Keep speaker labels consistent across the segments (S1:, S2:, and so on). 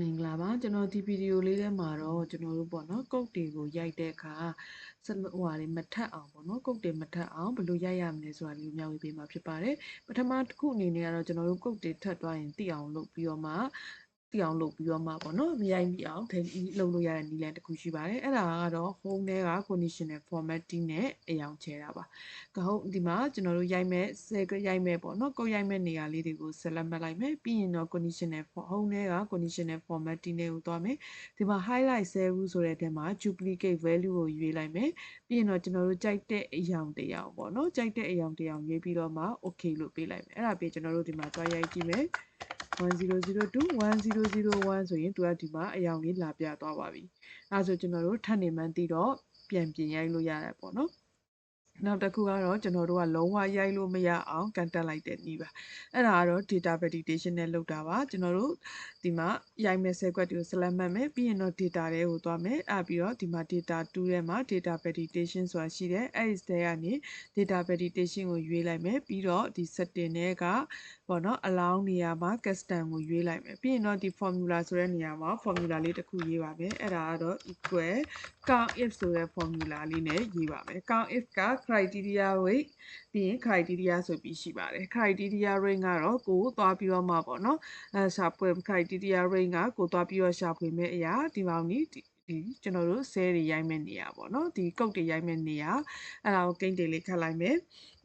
S1: မင်္ဂလာပါကျွန်တော်ဒီဗီဒီယိုလေးထဲမှာတော့ကျွန်တော်တို့ပေါ့နော်ကုတ်တွေကိုရိုက်တဲ့အခါစဟိုဟာတွေမထက်အောင်ပေါ့နော်ကုတ်တွေမထက်အောင်ဘယ်လိုရိုက်ရမလဲဆိုတာလေးကိုမျှဝေပေးမှာဖြစ်ပါတယ်ပထမတစ်ခုအနေနဲ့ကတော့ကျွန်တော်တို့ကုတ်တွေထက်သွားရင်တိအောင်လုပ်ပြီးတော့မှ တိအောင်လုပ်ပြီးတော့မှပေါ့နော်မရိုက်မိအောင်ထိလုပ်လို့ရတဲ့နည်းလမ်းတစ်ခုရှိပါတယ်အဲ့ဒါကတော့ home ထဲက conditional formatting နဲ့အယောင်ချဲတာပါကဟုတ်ဒီမှာကျွန်တော်တို့ရိုက်မဲ့ဆဲရိုက်မဲ့ပေါ့နော်ကုတ်ရိုက်မဲ့နေရာလေးတွေကို select မှတ်လိုက်မယ်ပြီးရင်တော့ conditional home ထဲက conditional formatting တွေကိုသွားမယ်ဒီမှာ highlight cell rule ဆိုတဲ့အဲမှာ duplicate value ကိုရွေးလိုက်မယ်ပြီးရင်တော့ကျွန်တော်တို့ကြိုက်တဲ့အယောင်တရားပေါ့နော်ကြိုက်တဲ့အယောင်တရားရွေးပြီးတော့မှ okay လို့ပေးလိုက်မယ်အဲ့ဒါပြီးကျွန်တော်တို့ဒီမှာသွားရိုက်ကြည့်မယ် 1002 1001ဆိုရင်သူကဒီမှာအယောင်လေးလာပြသွားပါပြီအဲဒါဆိုကျွန်တော်တို့ထပ်နေမှန်းသိတော့ပြန်ပြင်ရိုက်လို့ရတယ်ပေါ့နော် နောက်တစ်ခုကတော့ကျွန်တော်တို့ကလုံးဝရိုက်လို့မရအောင်ကန်တက်လိုက်တဲ့နည်းပါအဲ့ဒါကတော့ data validation နဲ့လုပ်တာပါကျွန်တော်တို့ဒီမှာရိုက်မဲ့ဆဲကွက်တွေကို select မှတ်မယ်ပြီးရင်တော့ data တွေကိုသွားမယ်အဲ့ပြီးတော့ဒီမှာ data 2ထဲမှာ data validation ဆိုတာရှိတယ်အဲ့ဒီတဲကနေ data validation ကိုရွေးလိုက်မယ်ပြီးတော့ဒီ setting တွေကပေါ့နော် allow နေရာမှာ custom ကိုရွေးလိုက်မယ်ပြီးရင်တော့ဒီ formula ဆိုတဲ့နေရာမှာ formula လေးတစ်ခုရေးပါမယ်အဲ့ဒါကတော့ equal count if ဆိုတဲ့ formula လေးနဲ့ရေးပါမယ် count if က criteria rate ပြီးရင် criteria ဆိုပြီးရှိပါတယ် criteria rate ကတော့ကိုသွားပြီးတော့မှပေါ့နော်အဲရှာဖွေ criteria rate ကကိုသွားပြီးတော့ရှာဖွေမဲ့အရာဒီပေါင်းนี้ ဒီကျွန်တော်တို့ cell တွေရိုက်မဲ့နေရပေါ့နော်ဒီကုတ်တွေရိုက်မဲ့နေရအဲ့ဒါကိုကိန်းတွေလေးခတ်လိုက်မယ်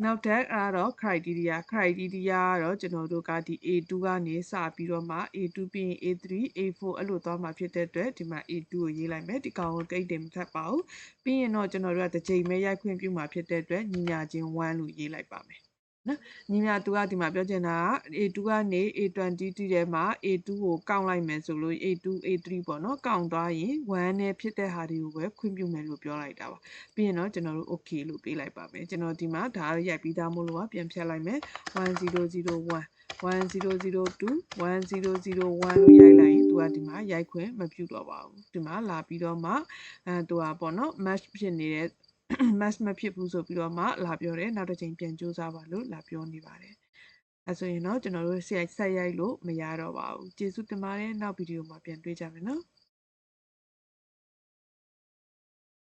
S1: နောက်ထပ်အဲ့တော့ criteria criteria ကတော့ကျွန်တော်တို့ကဒီ A2 ကနေစပြီးတော့မှ A2 ပြီးရင် A3 A4 အဲ့လိုသွားမှာဖြစ်တဲ့အတွက်ဒီမှာ A2 ကိုရေးလိုက်မယ်ဒီကောင်ကိုကိန်းတွေမခတ်ပါဘူးပြီးရင်တော့ကျွန်တော်တို့ကတစ်ချိန်ပဲရိုက်ခွင့်ပြုမှာဖြစ်တဲ့အတွက်ညီညာချင်း1လို့ရေးလိုက်ပါမယ် နော်ညီမသူကဒီမှာပြောချင်တာက A2 ကနေ A20 တီးထဲမှာ A2 ကိုကောက်လိုက်မယ်ဆိုလို့ A2 A3 ပေါ့နော်ကောက်သွားရင်1နဲ့ဖြစ်တဲ့ဟာတွေကိုပဲခွင့်ပြုမယ်လို့ပြောလိုက်တာပါပြီးရင်တော့ကျွန်တော်တို့ okay လို့ပေးလိုက်ပါမယ်ကျွန်တော်ဒီမှာဒါရိုက်ပြီးသားမို့လို့ကပြန်ဖြတ်လိုက်မယ်1001 1002 1001လို့ရိုက်လိုက်ရင်သူကဒီမှာရိုက်ခွင့်မပြုတော့ပါဘူးဒီမှာလာပြီးတော့မှအဲသူကပေါ့နော် match ဖြစ်နေတဲ့ match မဖြစ်ဘူးဆိုပြီးတော့မှလာပြောတယ်နောက်တစ်ချိန်ပြန်ကြိုးစားပါလို့လာပြောနေပါတယ်အဲဆိုရင်တော့ကျွန်တော်တို့ဆက်ရိုက်လို့မရတော့ပါဘူးကျေးဇူးတင်ပါတယ်နောက်ဗီဒီယိုမှာပြန်တွေ့ကြမယ်နော်